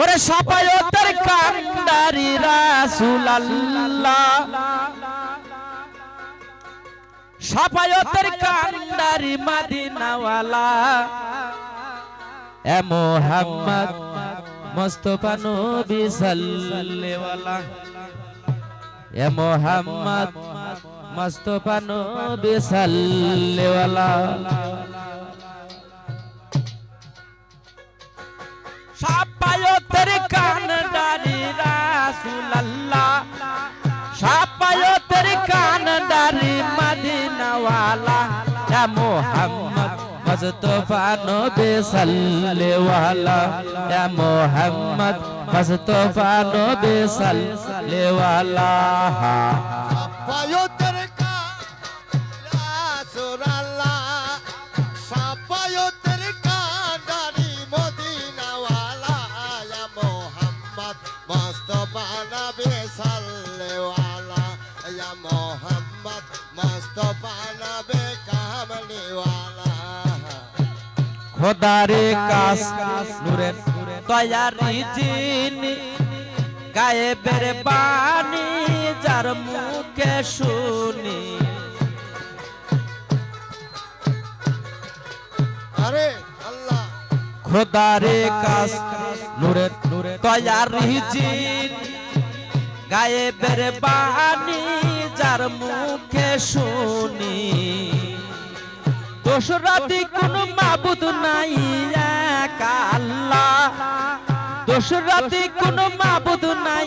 ওরে সাপায়তের কান্ডারি রাসুলাল্লাহ। সাপায়তের কান্ডারি মাদিনাওয়ালা। এ মোহাম্মদ মোস্তফা নবী সাল্লেওয়ালা। এ মোহাম্মদ মোস্তফা নবী সাল্লেওয়ালা। কান্ডারি রাসুলাল্লাহ। সাপায়তের কান্ডারি মদিনাওয়ালা। ইয়া মোহাম্মদ মুস্তফা নবী সাল্লেওয়ালা ইয়া মোহাম্মদ মুস্তফা নবী সাল্লেওয়ালা সাপায়তের মুস্তাফা নবী সাল্লাল্লাহু ইয়া মোহাম্মদ মুস্তাফা নবী কামলিওয়ালা খোদারে কাস নূরের তয়ারি জিনি গায়েবের বাণী যার মুখে শুনি। আরে আল্লাহ। খোদারে কাস নূরের তয়ারি গায়ে গায়েবের বাণী যার মুখে শুনি। দোসরাতি কোন মাবুদ নাই এক আল্লাহ। দোসরাতি কোন মাবুদ নাই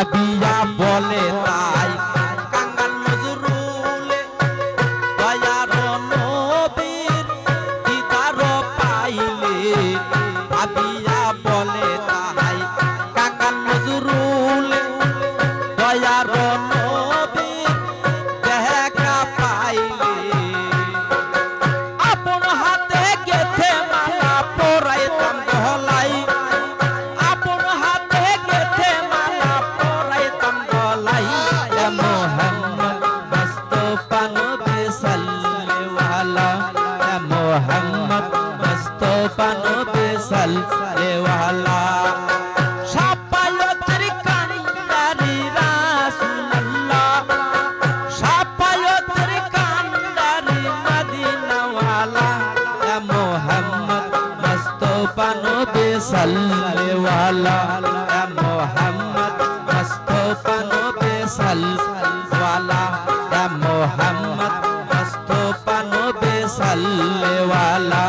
আবিয়া বলে তাই। কাঙ্গাল নজরুলে পাইলে ভাবিয়া বলে তাই। সালেওয়ালা সালেওয়ালা মোহাম্মদ মুস্তফা নবী সালেওয়ালা মোহাম্মদ মুস্তফা নবী সালেওয়ালা